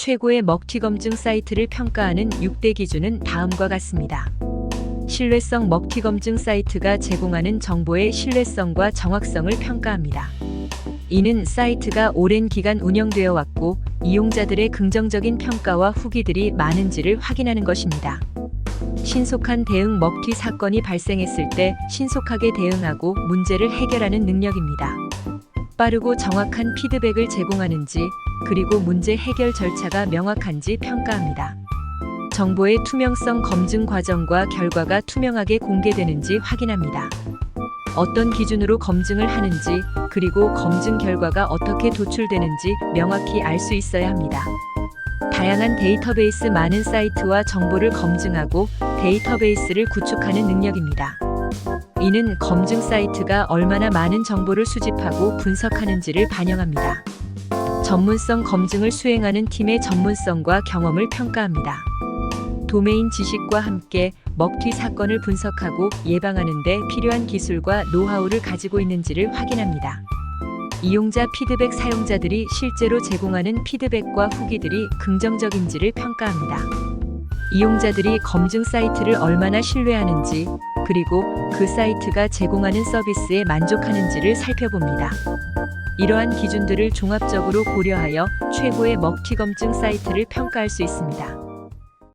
최고의 먹튀 검증 사이트를 평가하는 6대 기준은 다음과 같습니다. 신뢰성 먹튀 검증 사이트가 제공하는 정보의 신뢰성과 정확성을 평가합니다. 이는 사이트가 오랜 기간 운영되어 왔고 이용자들의 긍정적인 평가와 후기들이 많은지를 확인하는 것입니다. 신속한 대응 먹튀 사건이 발생했을 때 신속하게 대응하고 문제를 해결하는 능력입니다. 빠르고 정확한 피드백을 제공하는지 그리고 문제 해결 절차가 명확한지 평가합니다. 정보의 투명성 검증 과정과 결과가 투명하게 공개되는지 확인합니다. 어떤 기준으로 검증을 하는지 그리고 검증 결과가 어떻게 도출되는지 명확히 알 수 있어야 합니다. 다양한 데이터베이스 많은 사이트와 정보를 검증하고 데이터베이스를 구축하는 능력입니다. 이는 검증 사이트가 얼마나 많은 정보를 수집하고 분석하는지를 반영합니다. 전문성 검증을 수행하는 팀의 전문성과 경험을 평가합니다. 도메인 지식과 함께 먹튀 사건을 분석하고 예방하는 데 필요한 기술과 노하우를 가지고 있는지를 확인합니다. 이용자 피드백 사용자들이 실제로 제공하는 피드백과 후기들이 긍정적인지를 평가합니다. 이용자들이 검증 사이트를 얼마나 신뢰하는지 그리고 그 사이트가 제공하는 서비스에 만족하는지를 살펴봅니다. 이러한 기준들을 종합적으로 고려하여 최고의 먹튀 검증 사이트를 평가할 수 있습니다.